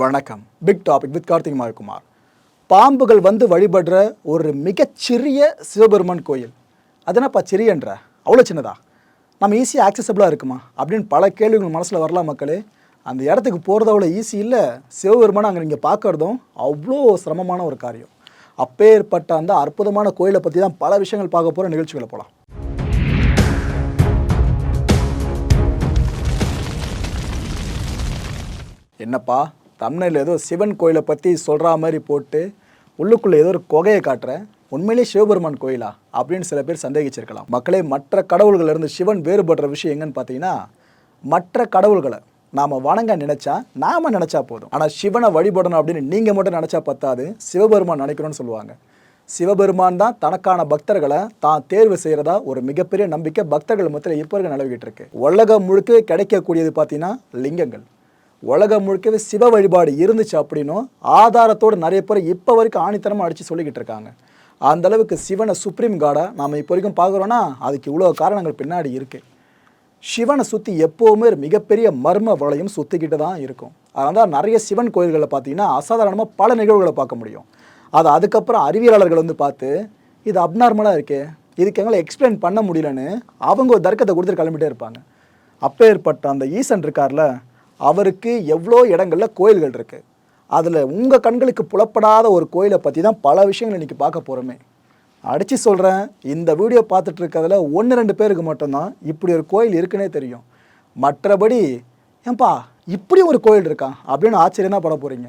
வணக்கம். Big topic with Karthik Mayakumar பாம்புகள் வந்து வழிபடுற ஒரு மிகச்சிறிய சிவபெருமான் கோயில். அது என்னப்பா சிறியன்ற அவ்வளோ சின்னதா? நம்ம ஈஸியாக ஆக்சசபிளாக இருக்குமா? அப்படின்னு பல கேள்விகள் மனசில் வரலாம் மக்களே. அந்த இடத்துக்கு போகிறது அவ்வளோ ஈஸி இல்லை சிவபெருமானை அங்கே நீங்கள் பார்க்குறதும் அவ்வளோ சிரமமான ஒரு காரியம். அப்பேற்பட்ட அந்த அற்புதமான கோயிலை பற்றி தான் பல விஷயங்கள் பார்க்க போகிற நிகழ்ச்சிகளை போகலாம் என்னப்பா? தமிழில் ஏதோ சிவன் கோயிலை பற்றி சொல்கிற மாதிரி போட்டு உள்ளுக்குள்ளே ஏதோ ஒரு குகையை காட்டுற உண்மையிலேயே சிவபெருமான் கோயிலா? அப்படின்னு சில பேர் சந்தேகிச்சிருக்கலாம். மக்களே மற்ற கடவுள்களிலிருந்து சிவன் வேறுபடுற விஷயம் எங்கன்னு பார்த்தீங்கன்னா மற்ற கடவுள்களை. நாம் வணங்க நினச்சா நாம நினச்சா போதும். ஆனால் சிவனை வழிபடணும் அப்படின்னு நீங்கள் மட்டும் நினச்சா பத்தாது. சிவபெருமான் நினைக்கணும்னு சொல்லுவாங்க. சிவபெருமான் தான் தனக்கான பக்தர்களை தான் தேர்வு செய்கிறதா ஒரு மிகப்பெரிய நம்பிக்கை பக்தர்கள் மத்தியில் இப்போ இருக்க நிலவிக்கிட்டு இருக்கு. உலகம் முழுக்க கிடைக்கக்கூடியது பார்த்தீங்கன்னா லிங்கங்கள். உலகம் முழுக்கவே சிவ வழிபாடு இருந்துச்சு அப்படின்னும் ஆதாரத்தோடு நிறைய பேர் இப்போ வரைக்கும் ஆணித்தனமாக அடித்து சொல்லிக்கிட்டு இருக்காங்க. அந்த அளவுக்கு சிவனை சுப்ரீம் காடாக நாம் இப்போ வரைக்கும் பார்க்குறோன்னா அதுக்கு இவ்வளோ காரணங்கள் பின்னாடி இருக்குது சிவனை சுற்றி எப்போவுமே ஒரு மிகப்பெரிய மர்ம வளையம் சுற்றிக்கிட்டு தான் இருக்கும். அதனால தான் நிறைய சிவன் கோயில்களில் பார்த்தீங்கன்னா அசாதாரணமாக பல நிகழ்வுகளை பார்க்க முடியும். அது அதுக்கப்புறம் அறிவியலாளர்கள் வந்து பார்த்து இது அப்நார்மலாக இருக்கே. இதுக்கு எங்களை எக்ஸ்பிளைன் பண்ண முடியலன்னு அவங்க ஒரு தர்க்கத்தை கொடுத்துட்டு கிளம்பிட்டே இருப்பாங்க. அப்பேற்பட்ட அந்த ஈசன் இருக்கார்ல அவருக்கு எவ்வளோ இடங்களில் கோயில்கள் இருக்குது அதில் உங்கள் கண்களுக்கு புலப்படாத ஒரு கோயிலை பற்றி தான் பல விஷயங்கள் இன்றைக்கி பார்க்க போகிறோமே அடித்து சொல்கிறேன் இந்த வீடியோ பார்த்துட்டு இருக்கிறதுல ஒன்று ரெண்டு பேருக்கு மட்டும்தான் இப்படி ஒரு கோயில் இருக்குன்னே தெரியும். மற்றபடி ஏன்பா இப்படி ஒரு கோயில் இருக்கா? அப்படின்னு ஆச்சரியம் தான் பட போகிறீங்க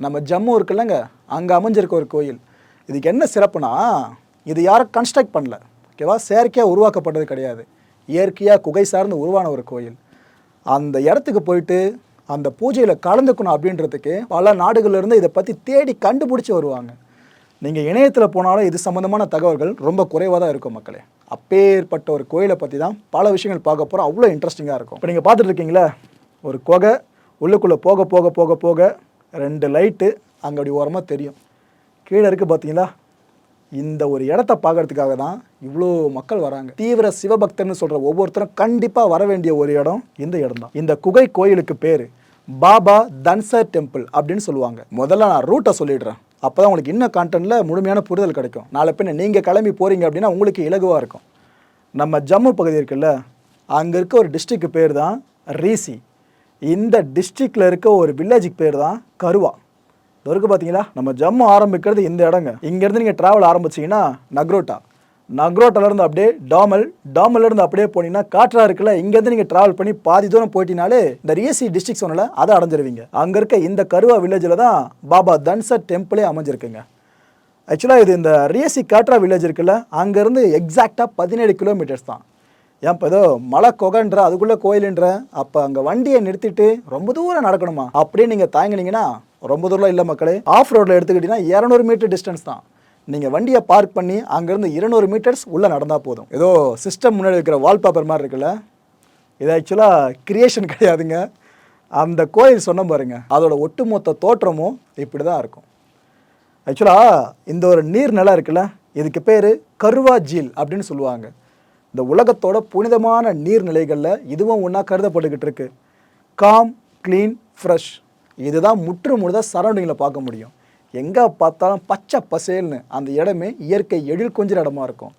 நம்ம ஜம்மு இருக்குல்லங்க அங்கே அமைஞ்சிருக்க ஒரு கோயில். இதுக்கு என்ன சிறப்புனா இது யாரும் கன்ஸ்ட்ரக்ட் பண்ணல. ஓகேவா? செயற்கையாக உருவாக்கப்பட்டது கிடையாது. இயற்கையாக குகை சார்ந்து உருவான ஒரு கோயில். அந்த இடத்துக்கு போயிட்டு அந்த பூஜையில் கலந்துக்கணும் அப்படின்றதுக்கு பல நாடுகள்லேருந்து இதை பற்றி தேடி கண்டுபிடிச்சி வருவாங்க. நீங்கள் இணையத்தில் போனாலும் இது சம்மந்தமான தகவல்கள் ரொம்ப குறைவாக தான் இருக்கும் மக்களே. அப்பேற்பட்ட ஒரு கோயிலை பற்றி தான் பல விஷயங்கள் பார்க்க போகிறோம் அவ்வளோ இன்ட்ரெஸ்டிங்காக இருக்கும். இப்போ நீங்கள் பார்த்துட்டு இருக்கீங்களா ஒரு குகை உள்ளுக்குள்ளே போக போக போக போக ரெண்டு லைட்டு அங்கே அப்படி ஓரமாக தெரியும். கீழே இருக்குது பார்த்தீங்களா இந்த ஒரு இடத்த பார்க்கறதுக்காக தான் இவ்வளோ மக்கள் வராங்க. தீவிர சிவபக்தர்னு சொல்கிற ஒவ்வொருத்தரும் கண்டிப்பாக வர வேண்டிய ஒரு இடம் இந்த இடம் தான். இந்த குகை கோயிலுக்கு பேர் பாபா தன்சர் டெம்பிள் அப்படின்னு சொல்லுவாங்க. முதல்ல நான் ரூட்டை சொல்லிடுறேன். அப்போ தான் உங்களுக்கு இன்னும் கான்டென்ட்டில் முழுமையான புரிதல் கிடைக்கும். நாளை பின்ன நீங்கள் கிளம்பி போகிறீங்க அப்படின்னா உங்களுக்கு இலகுவாக இருக்கும். நம்ம ஜம்மு பகுதி இருக்குல்ல அங்கே இருக்க ஒரு டிஸ்ட்ரிக்கு பேர் தான் ரீசி. இந்த டிஸ்ட்ரிக்டில் இருக்க ஒரு வில்லேஜுக்கு பேர் தான் கருவா. இது இருக்கு பார்த்தீங்களா நம்ம ஜம்மு ஆரம்பிக்கிறது இந்த இடங்க. இங்கேருந்து நீங்கள் ட்ராவல் ஆரம்பிச்சீங்கன்னா நக்ரோட்டா. நக்ரோட்டாலேருந்து அப்படியே டாமல் டாமல்லேருந்து அப்படியே போனீங்கன்னா காற்றா இருக்குல்ல இங்கேருந்து நீங்கள் ட்ராவல் பண்ணி பாதி தூரம் போயிட்டீங்கனாலே இந்த ரியசி டிஸ்ட்ரிக்ட் சொன்னல அதை அடைஞ்சிருவீங்க. அங்கே இருக்க இந்த கருவா வில்லேஜில் தான் பாபா தன்சர் டெம்பிளே அமைஞ்சிருக்குங்க. ஆக்சுவலாக இது இந்த ரியசி காட்ரா வில்லேஜ் இருக்குல்ல அங்கேருந்து எக்ஸாக்டாக பதினேழு கிலோமீட்டர்ஸ் தான். ஏன் இப்போ ஏதோ மலை கொகன்ற அதுக்குள்ளே கோயிலுன்ற அப்போ அங்கே வண்டியை நிறுத்திட்டு ரொம்ப தூரம் நடக்கணுமா? அப்படியே நீங்கள் தாங்கினீங்கன்னா ரொம்ப தூரம் இல்லை மக்களே. ஆஃப் ரோட்டில் எடுத்துக்கிட்டிங்கன்னா இரநூறு மீட்டர் டிஸ்டன்ஸ் தான். நீங்கள் வண்டியை பார்க் பண்ணி அங்கேருந்து இருநூறு மீட்டர்ஸ் உள்ளே நடந்தால் போதும். ஏதோ சிஸ்டம் முன்னாடி இருக்கிற வால்பேப்பர் மாதிரி இருக்குல்ல? இது ஆக்சுவலாக கிரியேஷன் கிடையாதுங்க. அந்த கோயில் சொன்ன பாருங்க. அதோட ஒட்டுமொத்த தோற்றமும் இப்படி தான் இருக்கும் ஆக்சுவலாக இந்த ஒரு நீர் நிலம் இருக்குல்ல? இதுக்கு பேர் கருவா ஜீல் அப்படின்னு சொல்லுவாங்க. இந்த உலகத்தோட புனிதமான நீர்நிலைகளில் இதுவும் ஒன்றா கருதப்பட்டுக்கிட்டு இருக்கு. காம் க்ளீன் ஃப்ரெஷ் இதுதான் முற்று முழுதாக சரௌண்டிங்கில் பார்க்க முடியும். எங்கே பார்த்தாலும் பச்சை பசேல்னு அந்த இடமே இயற்கை எழில் கொஞ்சிற இடமா இருக்கும்.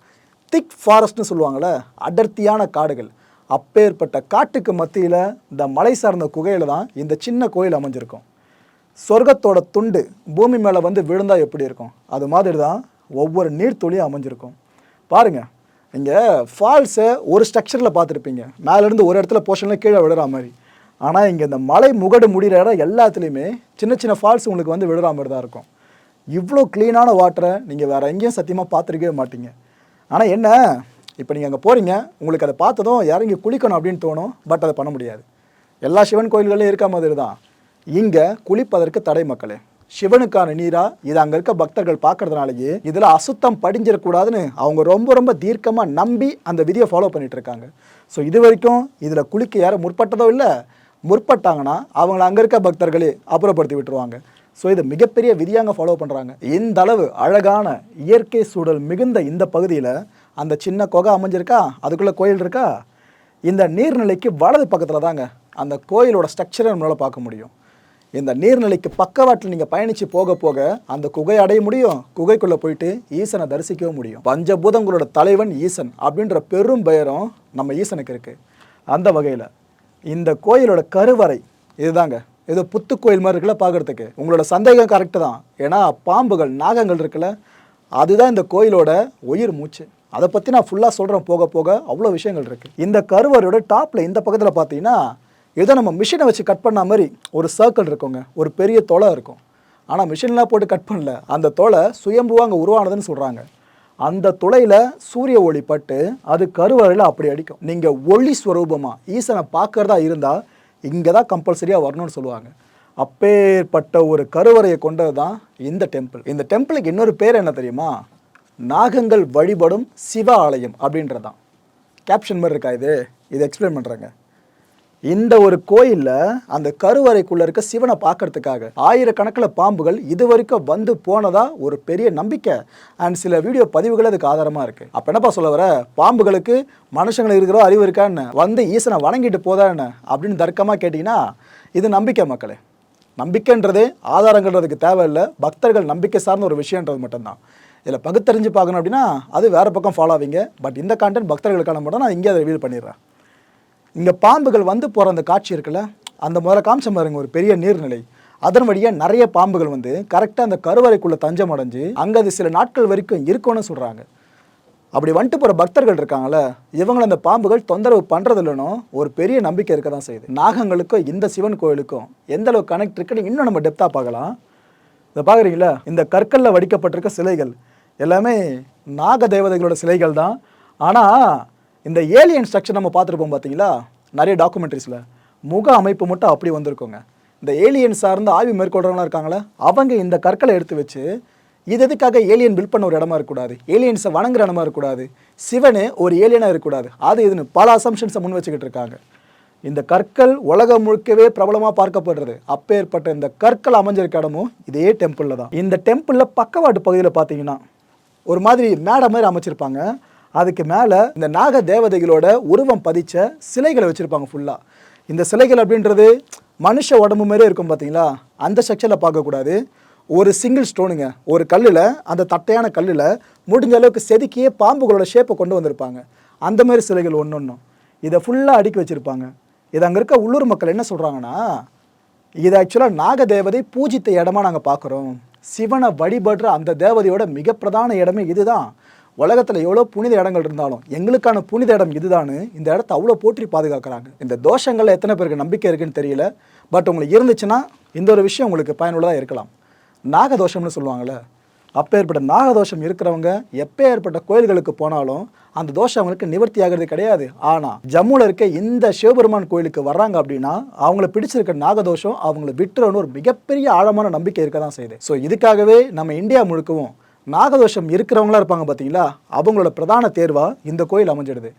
திக் ஃபாரஸ்ட்னு சொல்லுவாங்கள்ல அடர்த்தியான காடுகள். அப்பேற்பட்ட காட்டுக்கு மத்தியில் இந்த மலை சார்ந்த குகையில் தான் இந்த சின்ன கோயில் அமைஞ்சிருக்கும். சொர்க்கத்தோட துண்டு பூமி மேலே வந்து விழுந்தால் எப்படி இருக்கும்? அது மாதிரி தான் ஒவ்வொரு நீர்த்துளியும் அமைஞ்சிருக்கும். பாருங்க இங்கே ஃபால்ஸை ஒரு ஸ்ட்ரக்சரில் பார்த்துருப்பீங்க. மேலேருந்து ஒரு இடத்துல போர்ஷனில் கீழே விழுற மாதிரி. ஆனால் இங்கே இந்த மலை முகடு முடிகிற இடம் எல்லாத்துலேயுமே சின்ன சின்ன ஃபால்ஸ் உங்களுக்கு வந்து விழுற மாதிரி தான் இருக்கும். இவ்வளோ க்ளீனான வாட்டரை நீங்கள் வேறு எங்கேயும் சத்தியமாக பார்த்துருக்கவே மாட்டீங்க. ஆனால் என்ன? இப்போ நீங்கள் அங்கே போகிறீங்க உங்களுக்கு அதை பார்த்ததும் இறங்கி குளிக்கணும் அப்படின்னு தோணும் பட் அதை பண்ண முடியாது. எல்லா சிவன் கோயில்களையும் இருக்க மாதிரி தான். இங்கே குளிப்பதற்கு தடை மக்களே. சிவனுக்கான நீரா இது அங்கே இருக்க பக்தர்கள் பார்க்கறதுனாலேயே இதில் அசுத்தம் படிஞ்சிடக்கூடாதுன்னு அவங்க ரொம்ப ரொம்ப தீர்க்கமாக நம்பி அந்த விதியை ஃபாலோ பண்ணிகிட்டு இருக்காங்க. ஸோ இது வரைக்கும் இதில் குளிக்க யாரும் முற்பட்டதோ இல்லை முற்பட்டாங்கன்னா அவங்கள அங்கே இருக்க பக்தர்களே அப்புறப்படுத்தி விட்டுருவாங்க. ஸோ இதை மிகப்பெரிய விதியாங்க ஃபாலோ பண்ணுறாங்க இந்த அளவு அழகான இயற்கை சூழல் மிகுந்த இந்த பகுதியில் அந்த சின்ன குகை அமைஞ்சிருக்கா? அதுக்குள்ளே கோயில் இருக்கா? இந்த நீர்நிலைக்கு வலது பக்கத்தில் தாங்க அந்த கோயிலோட ஸ்ட்ரக்சரை நம்மளால் பார்க்க முடியும். இந்த நீர்நிலைக்கு பக்கவாட்டில் நீங்கள் பயணித்து போக போக அந்த குகை அடைய முடியும். குகைக்குள்ளே போயிட்டு ஈசனை தரிசிக்கவும் முடியும். பஞ்சபூதங்களோட தலைவன் ஈசன் அப்படின்ற பெரும் பெயரும் நம்ம ஈசனுக்கு இருக்குது அந்த வகையில் இந்த கோயிலோட கருவறை இதுதாங்க. ஏதோ புத்து கோயில் மாதிரி இருக்குல்ல பார்க்கறதுக்கு. உங்களோட சந்தேகம் கரெக்டு தான். ஏன்னா பாம்புகள் நாகங்கள் இருக்குல்ல அதுதான் இந்த கோயிலோட உயிர் மூச்சு. அதை பற்றி நான் ஃபுல்லாக சொல்கிறேன் போக போக. அவ்வளோ விஷயங்கள் இருக்குது இந்த கருவறையோட டாப்பில் இந்த பக்கத்தில் பார்த்தீங்கன்னா ஏதோ நம்ம மிஷினை வச்சு கட் பண்ண மாதிரி ஒரு சர்க்கிள் இருக்குங்க. ஒரு பெரிய தொலை இருக்கும். ஆனால் மிஷின்லாம் போட்டு கட் பண்ணல. அந்த தொலை சுயம்புவாக அங்கே உருவானதுன்னு சொல்கிறாங்க அந்த துளையில் சூரிய ஒளி பட்டு அது கருவறையில் அப்படி அடிக்கும். நீங்கள் ஒளி ஸ்வரூபமாக ஈசனை பார்க்கறதா இருந்தால் இங்கே தான் கம்பல்சரியாக வரணும்னு சொல்லுவாங்க. அப்பேற்பட்ட ஒரு கருவறையை கொண்டது தான் இந்த டெம்பிள் இந்த டெம்பிளுக்கு இன்னொரு பேர் என்ன தெரியுமா? நாகங்கள் வழிபடும் சிவ ஆலயம் அப்படின்றதான் கேப்ஷன் மாதிரி இருக்கா இது? இதை எக்ஸ்பிளைன் பண்ணுறேங்க இந்த ஒரு கோயிலில் அந்த கருவறைக்குள்ள இருக்க சிவனை பார்க்கறதுக்காக ஆயிரக்கணக்கில் பாம்புகள் இது வரைக்கும் வந்து போனதா ஒரு பெரிய நம்பிக்கை. அண்ட் சில வீடியோ பதிவுகள் அதுக்கு ஆதாரமாக இருக்குது அப்போ என்னப்பா சொல்ல வர? பாம்புகளுக்கு மனுஷங்களுக்கு இருக்கிறோ அறிவு இருக்கான்னு வந்து ஈசனை வணங்கிட்டு போதா என்ன? அப்படின்னு தர்க்கமாக கேட்டிங்கன்னா இது நம்பிக்கை மக்களே. நம்பிக்கைன்றது ஆதாரங்கள்ன்றதுக்கு தேவையில்லை. பக்தர்கள் நம்பிக்கை சார்ந்த ஒரு விஷயன்றது மட்டும்தான். இதில் பகுத்தறிஞ்சு பார்க்கணும் அப்படின்னா அது வேறு பக்கம் ஃபாலோ ஆவீங்க. பட் இந்த கான்டென்ட் பக்தர்களுக்கான மட்டும் நான் இங்கே அதை ரிவீல் பண்ணிடுறேன். இங்கே பாம்புகள் வந்து போகிற அந்த காட்சி இருக்குல்ல அந்த முதல்ல காமிச்ச பாருங்க ஒரு பெரிய நீர்நிலை. அதன் வழியாக நிறைய பாம்புகள் வந்து கரெக்டாக அந்த கருவறைக்குள்ளே தஞ்சம் அடைஞ்சு அங்கே அது சில நாட்கள் வரைக்கும் இருக்கும்னு சொல்கிறாங்க அப்படி வந்துட்டு போகிற பக்தர்கள் இருக்காங்களே இவங்களை அந்த பாம்புகள் தொந்தரவு பண்ணுறது இல்லைனோ ஒரு பெரிய நம்பிக்கை இருக்க தான் செய்யுது. நாகங்களுக்கும் இந்த சிவன் கோயிலுக்கும் எந்த அளவு கனெக்ட் இருக்குன்னு இன்னும் நம்ம டெப்த்தாக பார்க்கலாம். இதை பார்க்குறீங்களா? இந்த கற்களில் வடிக்கப்பட்டிருக்க சிலைகள் எல்லாமே நாக தேவதைகளோட சிலைகள் தான் ஆனால் இந்த ஏலியன் ஸ்ட்ரக்சர் நம்ம பார்த்துருப்போம் பார்த்தீங்களா? நிறைய டாக்குமெண்ட்ரிஸில் முக அமைப்பு மட்டும் அப்படி வந்திருக்குங்க. இந்த ஏலியன் சார்ந்து ஆய்வு மேற்கொள்றவங்களா இருக்காங்களே? அவங்க இந்த கற்களை எடுத்து வச்சு இது எதுக்காக ஏலியன் பில்ட் பண்ண ஒரு இடமா இருக்கக்கூடாது? ஏலியன்ஸை வணங்குற இடமா இருக்கக்கூடாது? சிவனு ஒரு ஏலியனாக இருக்கக்கூடாது. அது இதுன்னு பல அசம்ஷன்ஸை முன் வச்சுக்கிட்டு இருக்காங்க. இந்த கற்கள் உலகம் முழுக்கவே பிரபலமாக பார்க்கப்படுறது. அப்பேற்பட்ட இந்த கற்கள் அமைஞ்சிருக்க இடமும் இதே டெம்பிளில் தான். இந்த டெம்பிளில் பக்கவாட்டு பகுதியில் பார்த்தீங்கன்னா ஒரு மாதிரி மேடை மாதிரி அமைச்சிருப்பாங்க. அதுக்கு மேலே இந்த நாக தேவதைகளோட உருவம் பதிச்ச சிலைகளை வச்சுருப்பாங்க ஃபுல்லாக இந்த சிலைகள் அப்படின்றது மனுஷ உடம்பு மாதிரியே இருக்கும் பார்த்தீங்களா அந்த செக்ஷனில் பார்க்கக்கூடாது. ஒரு சிங்கிள் ஸ்டோனுங்க ஒரு கல்லில் அந்த தட்டையான கல்லில் முடிஞ்ச அளவுக்கு செதுக்கியே பாம்புகளோட ஷேப்பை கொண்டு வந்திருப்பாங்க. அந்த மாதிரி சிலைகள் ஒன்று ஒன்றும் இதை ஃபுல்லாக அடுக்கி வச்சுருப்பாங்க. இது அங்கே இருக்க உள்ளூர் மக்கள் என்ன சொல்கிறாங்கன்னா இது ஆக்சுவலாக நாக தேவதை பூஜித்த இடமா நாங்கள் பார்க்குறோம். சிவனை வழிபடுற அந்த தேவதையோட மிக பிரதான இடமே இதுதான். உலகத்தில் எவ்வளோ புனித இடங்கள் இருந்தாலும் எங்களுக்கான புனித இடம் இதுதானு இந்த இடத்த அவ்வளோ போற்றி பாதுகாக்கிறாங்க. இந்த தோஷங்களில் எத்தனை பேருக்கு நம்பிக்கை இருக்குன்னு தெரியல. பட் உங்களுக்கு இருந்துச்சுன்னா இந்த ஒரு விஷயம் உங்களுக்கு பயனுள்ளதாக இருக்கலாம். நாகதோஷம்னு சொல்லுவாங்கள்ல அப்பேற்பட்ட நாகதோஷம் இருக்கிறவங்க எப்போ ஏற்பட்ட கோயில்களுக்கு போனாலும் அந்த தோஷம் அவங்களுக்கு நிவர்த்தி ஆகிறது கிடையாது. ஆனால் ஜம்முவில் இருக்க இந்த சிவபெருமான் கோயிலுக்கு வர்றாங்க அப்படின்னா அவங்கள பிடிச்சிருக்க நாகதோஷம் அவங்கள விட்டுறன்னு ஒரு மிகப்பெரிய ஆழமான நம்பிக்கை இருக்க தான் செய்யுது. ஸோ இதுக்காகவே நம்ம இந்தியா முழுக்கவும் நாகதோஷம் இருக்கிறவங்களா இருப்பாங்க பார்த்தீங்களா? அவங்களோட பிரதான தேர்வாக இந்த கோயில் அமைஞ்சிடுது.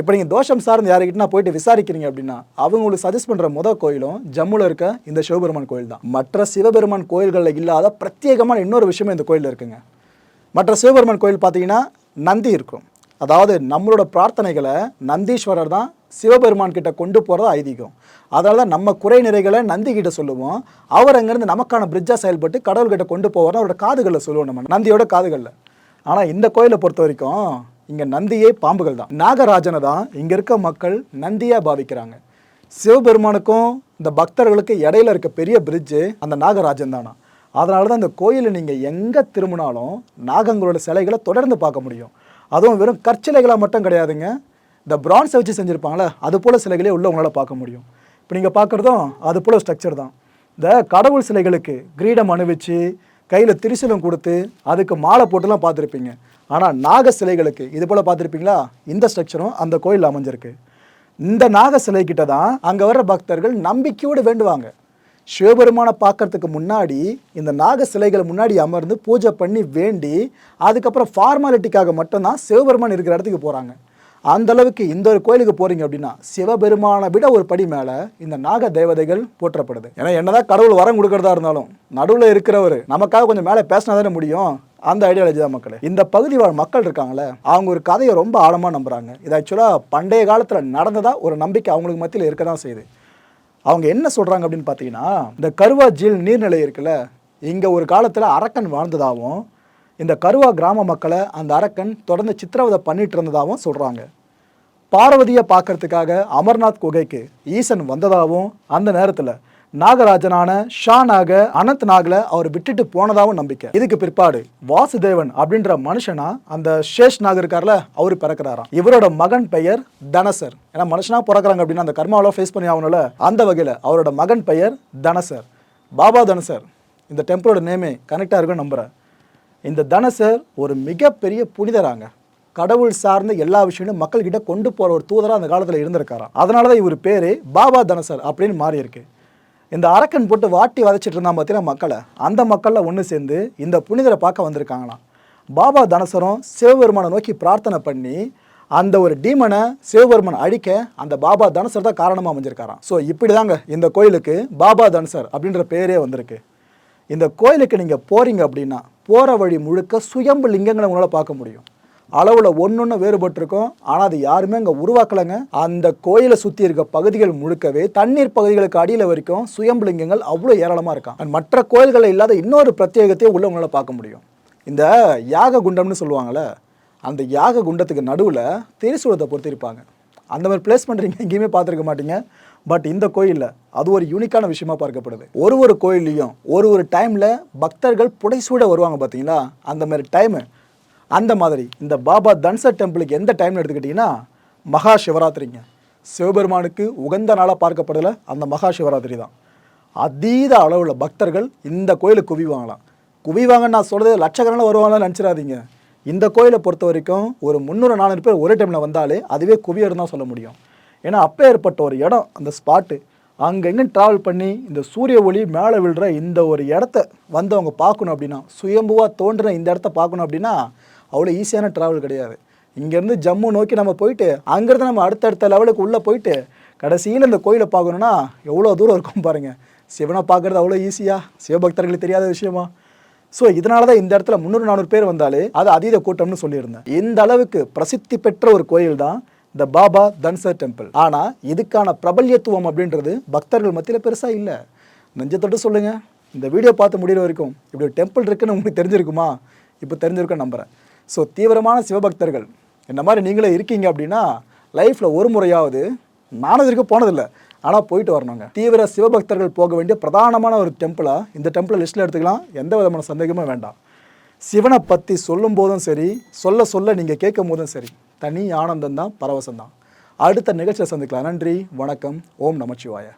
இப்போ நீங்கள் தோஷம் சார்ந்து யாருக்கிட்டனா போயிட்டு விசாரிக்கிறீங்க அப்படின்னா அவங்க உங்களுக்கு சஜஸ்ட் பண்ணுற முத கோயிலும் ஜம்முவில் இருக்க இந்த சிவபெருமான் கோயில் தான். மற்ற சிவபெருமான் கோயில்களில் இல்லாத பிரத்யேகமான இன்னொரு விஷயமும் இந்த கோயிலில் இருக்குங்க. மற்ற சிவபெருமான் கோயில் பார்த்தீங்கன்னா நந்தி இருக்கும். அதாவது நம்மளோட பிரார்த்தனைகளை நந்தீஸ்வரர் தான் சிவபெருமான் கிட்ட கொண்டு போகிறது ஐதீகம். அதனால தான் நம்ம குறை நிறைகளை நந்தி கிட்ட சொல்லுவோம். அவர் அங்கேருந்து நமக்கான பிரிட்ஜாக செயல்பட்டு கடவுள்கிட்ட கொண்டு போவார் அவரோட காதுகளில் சொல்லுவோம் நம்ம நந்தியோட காதுகளில். ஆனால் இந்த கோயிலை பொறுத்த வரைக்கும் இங்கே நந்தியே பாம்புகள் தான். நாகராஜனை தான் இங்கே இருக்க மக்கள் நந்தியாக பாவிக்கிறாங்க. சிவபெருமானுக்கும் இந்த பக்தர்களுக்கு இடையில இருக்க பெரிய பிரிட்ஜு அந்த நாகராஜன் தானா. அதனால தான் இந்த கோயிலில் நீங்கள் எங்கே திரும்பினாலும் நாகங்களோட சிலைகளை தொடர்ந்து பார்க்க முடியும். அதுவும் வெறும் கற்சிலைகளாக மட்டும் கிடையாதுங்க. இந்த பிரான்ஸை வச்சு செஞ்சுருப்பாங்களே அது போல் சிலைகளே உள்ளவங்களால் பார்க்க முடியும். இப்போ நீங்கள் பார்க்குறதும் அது போல் ஸ்ட்ரக்சர் தான். இந்த கடவுள் சிலைகளுக்கு கிரீடம் அணிவிச்சு கையில் திரிசூலம் கொடுத்து அதுக்கு மாலை போட்டுலாம் பார்த்துருப்பீங்க. ஆனால் நாக சிலைகளுக்கு இது போல் பார்த்துருப்பீங்களா? இந்த ஸ்ட்ரக்சரும் அந்த கோயில் அமைஞ்சிருக்கு. இந்த நாக சிலைக்கிட்ட தான் அங்கே வர்ற பக்தர்கள் நம்பிக்கையோடு வேண்டுவாங்க. சிவபெருமானை பார்க்கறதுக்கு முன்னாடி இந்த நாக சிலைகள் முன்னாடி அமர்ந்து பூஜை பண்ணி வேண்டி அதுக்கப்புறம் ஃபார்மாலிட்டிக்காக மட்டும்தான் சிவபெருமான் இருக்கிற இடத்துக்கு போகிறாங்க அந்த அளவுக்கு இந்த ஒரு கோயிலுக்கு போறீங்க அப்படின்னா சிவபெருமானை விட ஒரு படி மேலே இந்த நாக தேவதைகள் போற்றப்படுது. ஏன்னா என்னதான் கடவுள் வரம் கொடுக்கறதா இருந்தாலும் நடுவில் இருக்கிறவர் நமக்காக கொஞ்சம் மேலே பேசினா தானே முடியும்? அந்த ஐடியாலஜி தான் மக்களே. இந்த பகுதி வாழ் மக்கள் இருக்காங்களே அவங்க ஒரு கதையை ரொம்ப ஆழமாக நம்புறாங்க. இது ஆக்சுவலாக பண்டைய காலத்தில் நடந்ததா ஒரு நம்பிக்கை அவங்களுக்கு மத்தியில் இருக்க தான் செய்யுது. அவங்க என்ன சொல்கிறாங்க அப்படின்னு பார்த்தீங்கன்னா இந்த கருவா ஜீல் நீர்நிலை இருக்குல்ல இங்கே ஒரு காலத்தில் அரக்கன் வாழ்ந்ததாகவும் இந்த கருவா கிராம மக்களை அந்த அரக்கன் தொடர்ந்து சித்திரவதை பண்ணிட்டு இருந்ததாகவும் சொல்கிறாங்க பார்வதியை பார்க்கறதுக்காக அமர்நாத் குகைக்கு ஈசன் வந்ததாகவும் அந்த நேரத்தில் நாகராஜனான ஷா நாக அனந்த் நாகில் அவர் விட்டுட்டு போனதாகவும் நம்பிக்கை. இதுக்கு பிற்பாடு வாசுதேவன் அப்படின்ற மனுஷனா அந்த ஷேஷ் நாக் இருக்கார்ல அவர் பிறக்கிறாராம். இவரோட மகன் பெயர் தனசர். ஏன்னா மனுஷனா பிறக்கிறாங்க அப்படின்னா அந்த கர்மாவில் ஃபேஸ் பண்ணி ஆகணும்ல அந்த வகையில் அவரோட மகன் பெயர் தனசர். பாபா தனசர். இந்த டெம்பிளோட நேமே கனெக்டாக இருக்குன்னு நம்புகிறேன் இந்த தனசர் ஒரு மிகப்பெரிய புனிதராங்க. கடவுள் சார்ந்த எல்லா விஷயமும் மக்கள்கிட்ட கொண்டு போகிற ஒரு தூதராக அந்த காலத்தில் இருந்திருக்காராம். அதனால தான் இவர் பேர் பாபா தனசர் அப்படின்னு மாறி இருக்கு இந்த அரக்கன் போட்டு வாட்டி வதச்சிட்டு இருந்தான் பார்த்தீங்கன்னா மக்களை? அந்த மக்களில் ஒன்று சேர்ந்து இந்த புனிதரை பார்க்க வந்திருக்காங்களாம். பாபா தனசரும் சிவபெருமானை நோக்கி பிரார்த்தனை பண்ணி அந்த ஒரு டீமனை சிவபெருமன் அழிக்க அந்த பாபா தனசர் தான் காரணமாக அமைஞ்சிருக்காராம். ஸோ இப்படி தாங்க இந்த கோயிலுக்கு பாபா தனசர் அப்படின்ற பேரே வந்திருக்கு. இந்த கோயிலுக்கு நீங்கள் போகிறீங்க அப்படின்னா போகிற வழி முழுக்க சுயம்பு லிங்கங்களை உங்களால் பார்க்க முடியும். அளவில் ஒன்று வேறுபட்டிருக்கும். ஆனால் அது யாருமே அங்கே உருவாக்கலைங்க. அந்த கோயிலை சுற்றி இருக்க பகுதிகள் முழுக்கவே தண்ணீர் பகுதிகளுக்கு அடியில் வரைக்கும் சுயம்புலிங்கங்கள் அவ்வளோ ஏராளமாக இருக்கான் மற்ற கோயில்களில் இல்லாத இன்னொரு பிரத்யேகத்தையும் உள்ள உங்களால் பார்க்க முடியும். இந்த யாக குண்டம்னு சொல்லுவாங்கள்ல அந்த யாக குண்டத்துக்கு நடுவில் திரிசூலத்தை பொறுத்திருப்பாங்க அந்த மாதிரி பிளேஸ் பண்ணுறீங்க எங்கேயுமே பார்த்துருக்க மாட்டீங்க. பட் இந்த கோயிலில் அது ஒரு யூனிக்கான விஷயமா பார்க்கப்படுது. ஒரு ஒரு கோயில்லையும் ஒரு ஒரு டைமில் பக்தர்கள் புடைசூட வருவாங்க பார்த்தீங்களா அந்த மாதிரி டைமு அந்த மாதிரி. இந்த பாபா தன்சர் டெம்பிளுக்கு எந்த டைம்னு எடுத்துக்கிட்டிங்கன்னா மகா சிவராத்திரிங்க. சிவபெருமானுக்கு உகந்த நாளாக பார்க்கப்படலை அந்த மகா சிவராத்திரி தான். அதீத அளவில் பக்தர்கள் இந்த கோயிலுக்கு குவிவாங்களாம் குவிவாங்கன்னு நான் சொல்கிறது லட்சக்கணக்கில் வருவாங்களான்னு நினச்சிடாதீங்க. இந்த கோயிலை பொறுத்த வரைக்கும் ஒரு முந்நூறு நானூறு பேர் ஒரே டைமில் வந்தாலே அதுவே குவியர்னு தான் சொல்ல முடியும். ஏன்னா அப்போ ஏற்பட்ட ஒரு இடம் அந்த ஸ்பாட்டு அங்கே எங்கே ட்ராவல் பண்ணி இந்த சூரிய ஒளி மேலே விழுற இந்த ஒரு இடத்த வந்து அவங்க பார்க்கணும் அப்படின்னா சுயம்புவாக தோன்றின இந்த இடத்த பார்க்கணும் அப்படின்னா அவ்வளோ ஈஸியான ட்ராவல் கிடையாது. இங்கேருந்து ஜம்மு நோக்கி நம்ம போயிட்டு அங்கேருந்து நம்ம அடுத்தடுத்த லெவலுக்கு உள்ளே போயிட்டு கடைசியில் இந்த கோயிலை பார்க்கணுன்னா எவ்வளோ தூரம் இருக்கும் பாருங்கள் சிவனை பார்க்குறது அவ்வளோ ஈஸியாக சிவபக்தர்களுக்கு தெரியாத விஷயமா? ஸோ இதனால தான் இந்த இடத்துல முந்நூறு நானூறு பேர் வந்தாலே அது அதீத கூட்டம்னு சொல்லியிருந்தேன். இந்த அளவுக்கு பிரசித்தி பெற்ற ஒரு கோயில் தான் த பாபா தன்சர் டெம்பிள் ஆனால் இதுக்கான பிரபல்யத்துவம் அப்படின்றது பக்தர்கள் மத்தியில் பெருசாக இல்லை. நெஞ்சத்தொட்டு சொல்லுங்கள் இந்த வீடியோ பார்த்து முடிகிற வரைக்கும் இப்படி ஒரு டெம்பிள் இருக்குன்னு உங்களுக்கு தெரிஞ்சிருக்குமா? இப்போ தெரிஞ்சிருக்குன்னு நம்புகிறேன் ஸோ தீவிரமான சிவபக்தர்கள். இந்த மாதிரி நீங்களே இருக்கீங்க அப்படின்னா லைஃப்பில் ஒரு முறையாவது நானும் இதுக்கு போனதில்லை. ஆனால் போயிட்டு வரணுங்க. தீவிர சிவபக்தர்கள் போக வேண்டிய பிரதானமான ஒரு டெம்பிளாக இந்த டெம்பிளை லிஸ்ட்டில் எடுத்துக்கலாம். எந்த விதமான சந்தேகமும் வேண்டாம். சிவனை பற்றி சொல்லும் போதும் சரி சொல்ல சொல்ல நீங்கள் கேட்கும் போதும் சரி. தனி ஆனந்தம் தான் பரவசம் தான் அடுத்த நிகழ்ச்சியை சந்திக்கலாம். நன்றி வணக்கம் ஓம் நமச்சிவாயா.